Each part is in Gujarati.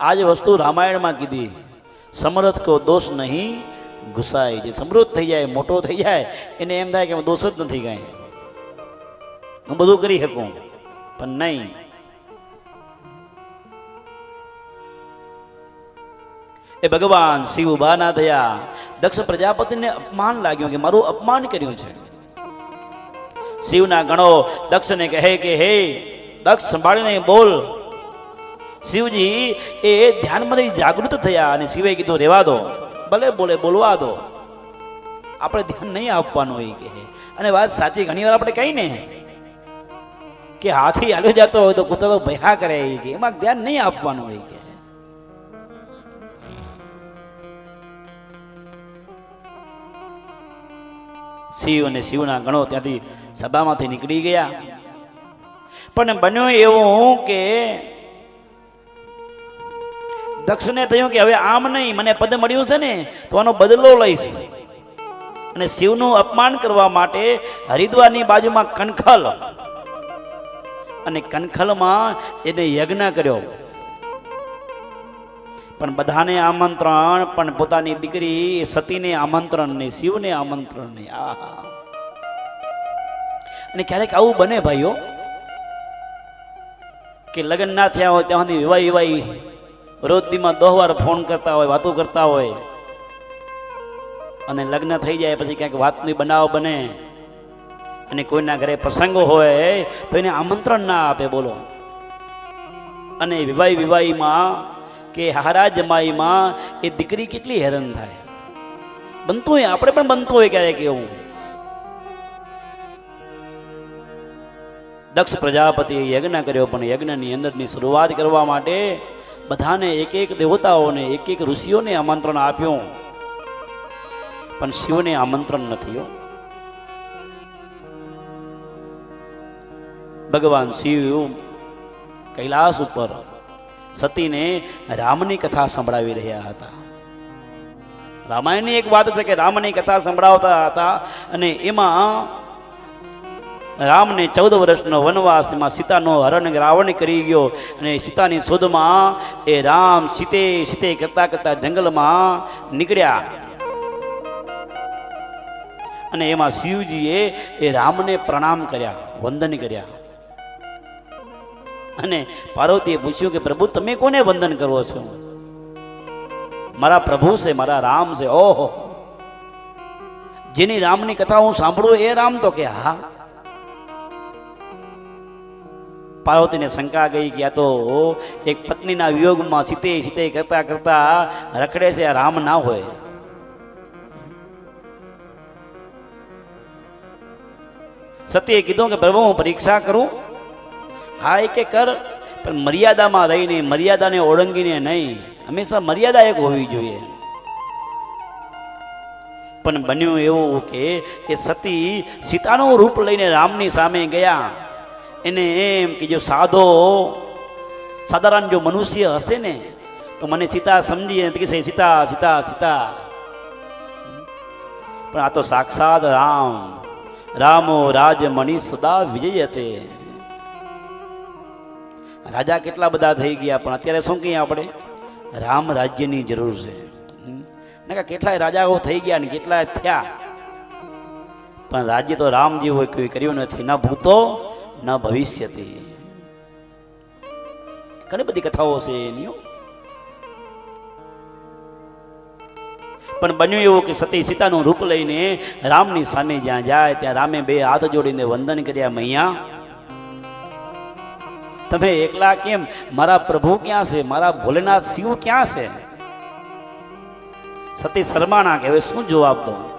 આ જ વસ્તુ રામાયણમાં કીધી. સમરથ કો દોષ નહીં ઘુસાય જે સમૃદ્ધ થઈ જાય, મોટો થઈ જાય, એને એમ થાય કે હું દોષ જ નથી કાંઈ. હું બધું કરી શકું, પણ નહીં. એ ભગવાન શિવ ઊભા ના થયા. દક્ષ પ્રજાપતિને અપમાન લાગ્યું કે મારું અપમાન કર્યું છે. શિવના ગણો દક્ષને કહે કે, હે, દક્ષ, સંભાળીને બોલ. શિવજી, એ ધ્યાનમાંથી જાગૃત થયા અને શિવે કીધું, રેવા દો, ભલે બોલે બોલવા દો. આપણે ધ્યાન નહીં આપવાનું હોય કે અને વાત સાચી ઘણી વાર આપણે કહીને કે હાથી હાલ્યો જતો હોય તો કૂતરો ભયા કરે એ કે એમાં ધ્યાન નહીં આપવાનું હોય કે શિવ અને શિવના ગણો ત્યાંથી સભામાંથી નીકળી ગયા. પણ બન્યું એવું કે દક્ષને થયું કે હવે આમ નહીં, મને પદ મળ્યું છે ને, તો આનો બદલો લઈશ. અને શિવનું અપમાન કરવા માટે હરિદ્વારની બાજુમાં કનખલ. અને કનખલમાં એને યજ્ઞ કર્યો. પણ બધાને આમંત્રણ, પણ પોતાની દીકરી સતીને આમંત્રણ નહીં, શિવને આમંત્રણ નહીં. આહા. અને ક્યારેક આવું બને ભાઈઓ, કે લગ્ન ના થયા હોય ત્યાં વિવાહ વિવાહ રોજ દીમાં દો વાર ફોન કરતા હોય, વાતો કરતા હોય. અને લગ્ન થઈ જાય પછી ક્યાંક વાતની બનાવ બને. અને કોઈના ઘરે પ્રસંગો હોય, તો એને આમંત્રણ ના આપે, બોલો. અને વિવાહી વિવાહીમાં કે હારા જમાઈમાં એ દીકરી કેટલી હેરાન થાય. બનતું હોય, આપણે પણ બનતું હોય ક્યારેક એવું. દક્ષ પ્રજાપતિએ યજ્ઞ કર્યો, પણ યજ્ઞની અંદરની શરૂઆત કરવા માટે બધાને એક એક દેવતાઓને, એક એક ઋષિઓને આમંત્રણ આપ્યું. પણ શિવને આમંત્રણ નથી ભગવાન શિવ કૈલાસ ઉપર સતીને રામની કથા સંભળાવી રહ્યા હતા. રામાયણની એક વાત છે કે રામની કથા સંભળાવતા હતા અને એમાં રામને ચૌદ વર્ષનો વનવાસ તેમાં સીતાનો હરણ રાવણ કરી ગયો અને સીતાની શોધમાં એ રામ સીતે સીતે કરતા કરતા જંગલમાં નીકળ્યા. અને એમાં શિવજીએ એ રામને પ્રણામ કર્યા, વંદન કર્યા. અને પાર્વતીએ પૂછ્યું કે, પ્રભુ, તમે કોને વંદન કરો છો? મારા પ્રભુ છે, મારા રામ છે. ઓહો. જેની રામની કથા હું સાંભળું એ રામ તો કે, હા. પાર્વતીને શંકા ગઈ કે આ તો એક પત્નીના વિયોગમાં સીતે સીતે કરતા કરતા રખડે છે રામ ના હોય. સતીએ કીધું કે, પ્રભુ, હું પરીક્ષા કરું? હા, એ કે કર, પણ મર્યાદામાં રહીને, મર્યાદાને ઓળંગીને નહીં. હંમેશા મર્યાદા એક હોવી જોઈએ. પણ બન્યું એવું કે સતી સીતાનું રૂપ લઈને રામની સામે ગયા. એને એમ કે જો સાધો, સાધારણ જો મનુષ્ય હશે ને, તો મને સીતા સમજી અને કહેશે, સીતા સીતા સીતા. પણ આ તો સાક્ષાત રામ, રામો રાજમણિ સદા વિજય હતે રાજા કેટલા બધા થઈ ગયા, પણ અત્યારે શું કહીએ આપણે? રામ રાજ્યની જરૂર છે. ને કેટલાય રાજાઓ થઈ ગયા ને કેટલાય થયા. પણ રાજ્ય તો રામ હોય કોઈ કર્યું નથી. ન ભૂતો ન ભવિષ્યથી. ઘણી બધી કથાઓ છે એની પણ બન્યું એવું કે સતી સીતાનું રૂપ લઈને રામની સામે જ્યાં જાય, ત્યાં રામે બે હાથ જોડીને વંદન કર્યા, મૈયા, તમે એકલા કેમ? મારા પ્રભુ ક્યાં છે? મારા ભોલેનાથ શિવ ક્યાં છે? સતી શર્માના કે, હવે શું જવાબ દઉં?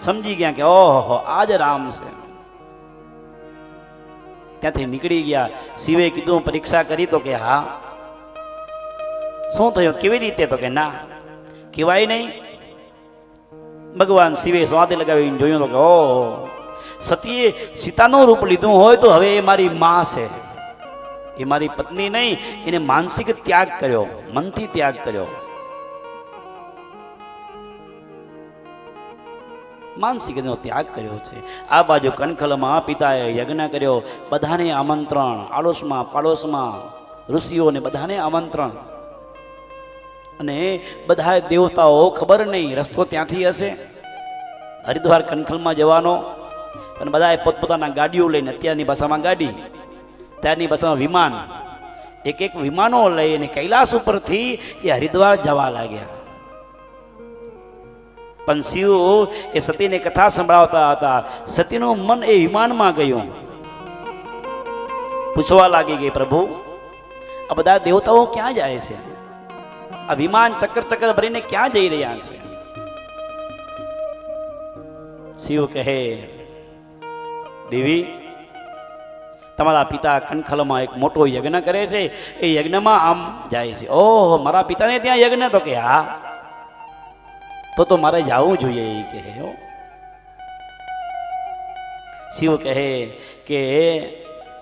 સમજી ગયા કે, ઓહો, આજ રામ છે. ત્યાંથી નીકળી ગયા. શિવે કીધું, પરીક્ષા કરી તો કે હા. શું થયું? કેવી રીતે? તો કે ના. કહેવાય નહીં. ભગવાન શિવે સ્વાદે લગાવીને જોયું તો કે ઓ સતીએ સીતાનું રૂપ લીધું હોય તો હવે એ મારી માં છે. એ મારી પત્ની નહીં, એને માનસિક ત્યાગ કર્યો, મનથી ત્યાગ કર્યો. માનસિક ત્યાગ કર્યો છે. આ બાજુ કણખલમાં પિતાએ યજ્ઞ કર્યો. બધાને આમંત્રણ. આડોશમાં પાડોશમાં ઋષિઓને બધાને આમંત્રણ. અને બધા દેવતાઓ ખબર નહીં, રસ્તો ત્યાંથી હશે? હરિદ્વાર કણખલમાં જવાનો. અને બધાએ પોતપોતાના ગાડીઓ લઈને અત્યારની ભાષામાં ગાડી ત્યારની ભાષામાં વિમાન. એક એક વિમાનો લઈને કૈલાસ ઉપરથી એ હરિદ્વાર જવા લાગ્યા. પણ શિવ એ સતીને કથા સંભળાવતા હતા. સતીનું મન એ વિમાનમાં ગયું. પૂછવા લાગી ગઈ, પ્રભુ, આ બધા દેવતાઓ ક્યાં જાય છે? આ વિમાન ચક્કર ચક્કર ભરીને ક્યાં જઈ રહ્યા છે? શિવ કહે, દેવી, તમારા પિતા કનખલમાં એક મોટો યજ્ઞ કરે છે. એ યજ્ઞમાં આમ જાય છે. ઓહો, મારા પિતાને ત્યાં યજ્ઞ તો કે હા? તો તો મારે જવું જોઈએ એ કહે શિવ કહે કે,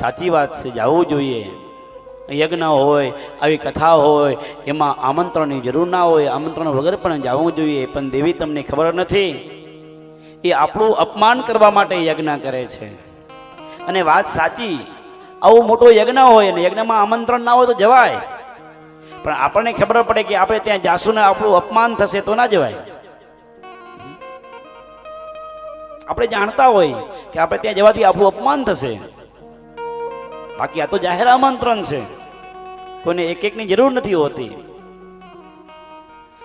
સાચી વાત છે, જવું જોઈએ. યજ્ઞ હોય, આવી કથા હોય, એમાં આમંત્રણની જરૂર ના હોય, આમંત્રણ વગર પણ જવું જોઈએ. પણ દેવી તમને ખબર નથી, એ આપણું અપમાન કરવા માટે યજ્ઞ કરે છે. અને વાત સાચી, આવો મોટો યજ્ઞ હોય અને યજ્ઞમાં આમંત્રણ ના હોય તો જવાય. પણ આપણને ખબર પડે કે આપણે ત્યાં જાશું ને આપણું અપમાન થશે તો ના જવાય. આપણે જાણતા હોય કે આપણે ત્યાં જવાથી આપણું અપમાન થશે. બાકી આ તો જાહેર આમંત્રણ છે. કોઈને એક એકની જરૂર નથી હોતી.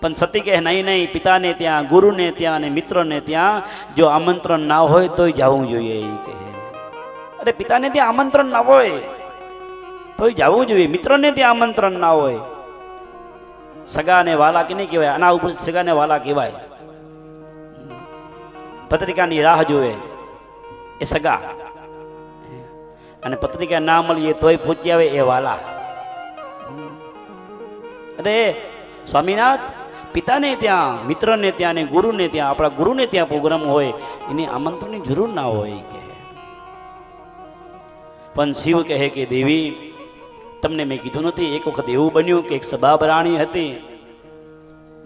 પણ સતી કહે, નહીં નહીં, પિતાને ત્યાં, ગુરુને ત્યાં અને મિત્રને ત્યાં જો આમંત્રણ ના હોય તોય જવું જોઈએ, એ કહે. અરે, પિતાને ત્યાં આમંત્રણ ના હોય તોય જવું જોઈએ. મિત્રને ત્યાં આમંત્રણ ના હોય. સગાને વાલા કે નહીં કહેવાય? આના ઉપર સગાને વાલા કહેવાય. પત્રિકાની રાહ જોવે એ સગા. અને પત્રિકા ના મળીએ તોય પૂછી આવે એ વાલા. અરે સ્વામિનાથ પિતાને ત્યાં, મિત્રને ત્યાં ને ગુરુને ત્યાં, આપણા ગુરુને ત્યાં પ્રોગ્રામ હોય, એની આમંત્રણની જરૂર ના હોય કે. પણ શિવ કહે કે, દેવી, તમને મેં કીધું નથી, એક વખત એવું બન્યું કે એક સભા રાણી હતી.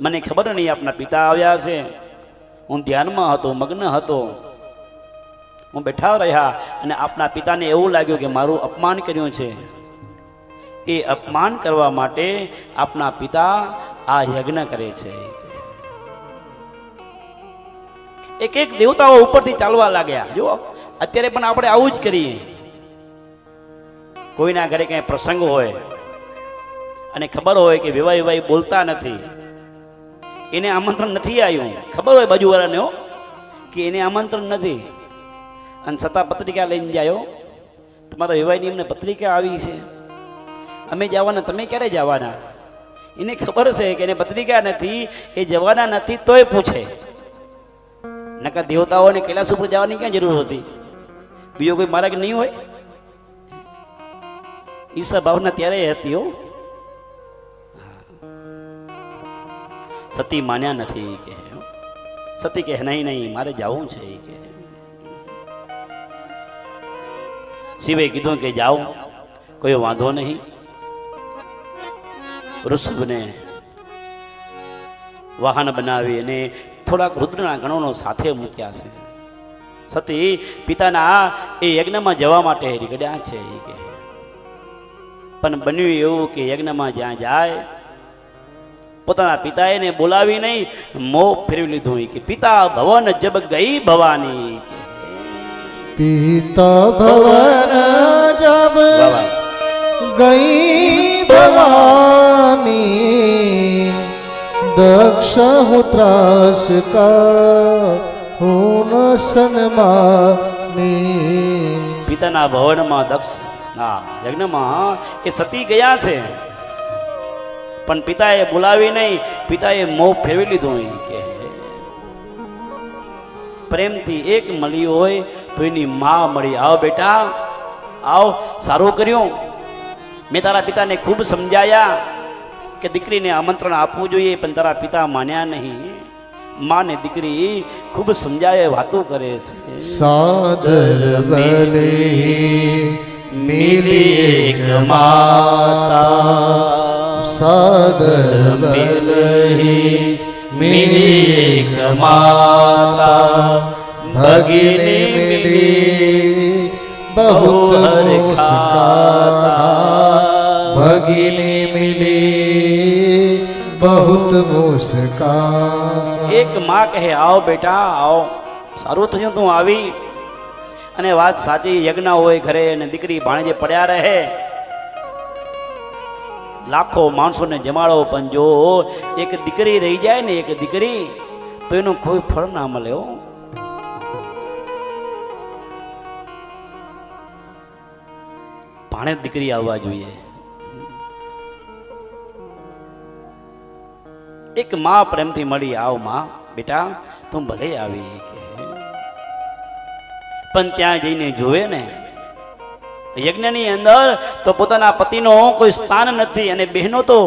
મને ખબર નહીં આપના પિતા આવ્યા છે. હું ધ્યાનમાં હતો, મગ્ન હતો. હું બેઠા રહ્યા અને આપના પિતાને એવું લાગ્યું કે મારું અપમાન કર્યું છે. એ અપમાન કરવા માટે આપના પિતા આ યજ્ઞ કરે છે. એક એક દેવતાઓ ઉપરથી ચાલવા લાગ્યા. જો, અત્યારે પણ આપણે આવું જ કરીએ. કોઈના ઘરે કંઈ પ્રસંગ હોય અને ખબર હોય કે વિવાહ વિવાહ બોલતા નથી. એને આમંત્રણ નથી આવ્યું ખબર હોય બાજુવાળાને હો, કે એને આમંત્રણ નથી. અને છતાં પત્રિકા લઈને જાયો તમારા વિવાહની એમને પત્રિકા આવી છે. અમે જવાના, તમે ક્યારે જવાના? એને ખબર છે કે એને પત્રિકા નથી, એ જવાના નથી તોય પૂછે. નકા દેવતાઓને કૈલાસ ઉપર જવાની ક્યાં જરૂર હતી? બીજો કોઈ માર્ગ નહીં હોય? ઈર્ષા ભાવના ત્યારે હતી હો. સતી માન્યા નથી કે સતી કે નહીં નહીં, મારે જવું છે કે શિવે કીધું કે જાઓ, કોઈ વાંધો નહીં. ઋષભને વાહન બનાવી અને થોડાક રુદ્રના ગણોનો સાથે મૂક્યા છે. સતી પિતાના એ યજ્ઞમાં જવા માટે નીકળ્યા છે કે પણ બન્યું એવું કે યજ્ઞમાં જ્યાં જાય પોતાના પિતાએને બોલાવી નહીં મોં ફેરવી લીધું કે પિતા ભવન જબ ગઈ ભવાની. પિતા ભવન જબ. ગઈ ભવાની. દક્ષ હું ત્રાસ કા હું સન્માની. પિતાના ભવનમાં દક્ષ ના યજ્ઞમાં એ સતી ગયા છે. પણ પિતાએ બોલાવી નહીં પિતાએ મોં ફેરવી લીધું એ કે પ્રેમથી એક મળી હોય તો એની મા મળી આવ બેટા આવ સારું કર્યું. મેં તારા પિતાને ખૂબ સમજાયા કે દીકરીને આમંત્રણ આપવું જોઈએ પણ તારા પિતા માન્યા નહીં. માને દીકરી ખૂબ સમજાય વાતો કરે છે. સાદર બલે મિલી એક માતા. સાદર બલહી મિલી કમાતા ભગિની મિલી બહુત ભગિની મિલી બહુત મુસ્કા એક માં કહે આવો બેટા આવો સારું થયું તું આવી અને વાત સાચી, યજ્ઞ હોય ઘરે અને દીકરી ભાણેજે પડ્યા રહે. લાખો માણસોને જમાડો પણ જો એક દીકરી રહી જાય ને એક દીકરી, તો એનું કોઈ ફળ ના મળે હો. ભાણે દીકરી આવવા જોઈએ. એક મા પ્રેમથી મળી, આવમાં, બેટા, તું ભલે આવી. કે પણ ત્યાં જઈને જોવે ને યજ્ઞની અંદર તો પોતાના પતિનો કોઈ સ્થાન નથી અને બહેનો તો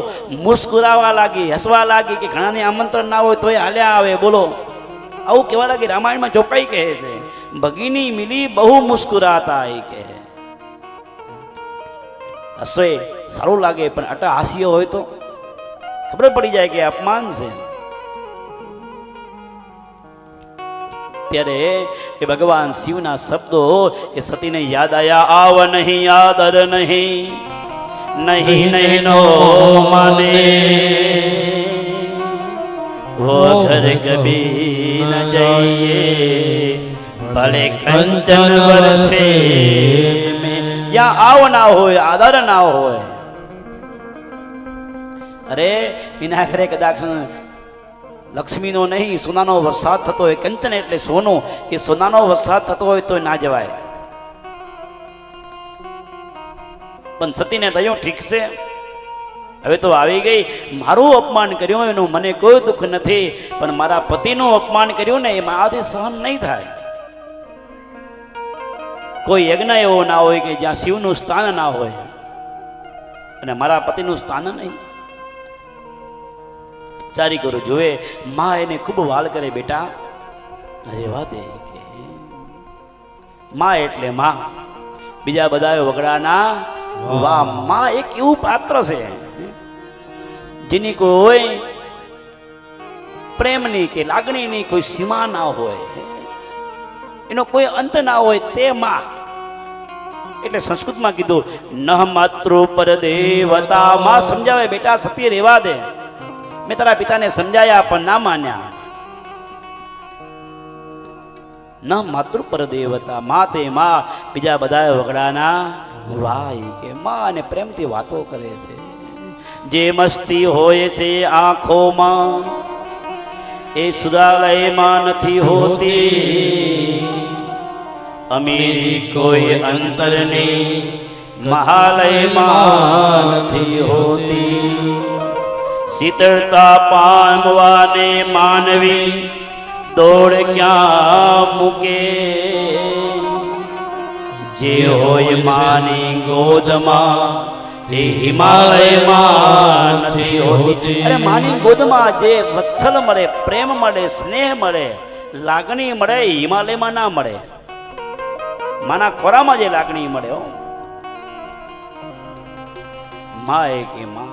મુસ્કુરાવા લાગી, હસવા લાગી કે ઘણાને આમંત્રણ ના હોય તોય હાલ્યા આવે, બોલો. આવું કહેવા લાગે, રામાયણમાં ચોપાઈ કહે છે, ભગીની મિલી બહુ મુસ્કુરાતા એ કહે. હસો સારું લાગે, પણ અટા હાસ્ય હોય તો ખબર પડી જાય કે અપમાન છે. ત્યારે એ ભગવાન શિવના શબ્દો એ સતીને યાદ આયા, આવ નહીં, આદર નહીં નહીં નહીં, નો માને. વો ઘર કભી ન જઈએ, ભલે કંચન વરસે મેં. જ્યાં આવ ના હોય, આદર ના હોય. અરે, એના ઘરે કદાચ લક્ષ્મીનો નહીં, સોનાનો વરસાદ થતો હોય, કંચન એટલે સોનું. એ સોનાનો વરસાદ થતો હોય તો ના જવાય. પણ સતીને થયું ઠીક છે. હવે તો આવી ગઈ. મારું અપમાન કર્યું, એનું મને કોઈ દુઃખ નથી. પણ મારા પતિનું અપમાન કર્યું ને એ મારાથી સહન નહીં થાય. કોઈ યજ્ઞ એવો ના હોય કે જ્યાં શિવનું સ્થાન ના હોય. અને મારા પતિનું સ્થાન નહીં. ચારી કરું જોવે માં એને ખૂબ વાલ કરે બેટા. રેવા દે કે માં એટલે માં. બીજા બધા વગડાના વાહ. માં એક એવું પાત્ર છે જેની કોઈ પ્રેમની કે લાગણીની કોઈ સીમા ના હોય. એનો કોઈ અંત ના હોય તે માં. એટલે સંસ્કૃતમાં કીધું ન માતૃ પર દેવતા માં સમજાવે બેટા સત્ય રેવા દે. મેં તારા પિતાને સમજાયા, પણ ના માન્યા. ન માતૃ પર દેવતા મા તે મા, બીજા બધા વગડાના વાય કે માં અને પ્રેમથી વાતો કરે છે. જે મસ્તી હોય છે આંખોમાં, એ સુદાલયમાં નથી હોતી. અમીરી કોઈ અંતરની મહાલયમાં નથી હોતી. શીતળતા પામવાને માનવી દોડ ક્યાં મૂકે? જે હોય માની ગોદમાં માની ગોદમાં જે વત્સલ મળે, પ્રેમ મળે, સ્નેહ મળે, લાગણી મળે, હિમાલયમાં ના મળે. માના ખોરામાં જે લાગણી મળે, હો. માય કે માય કે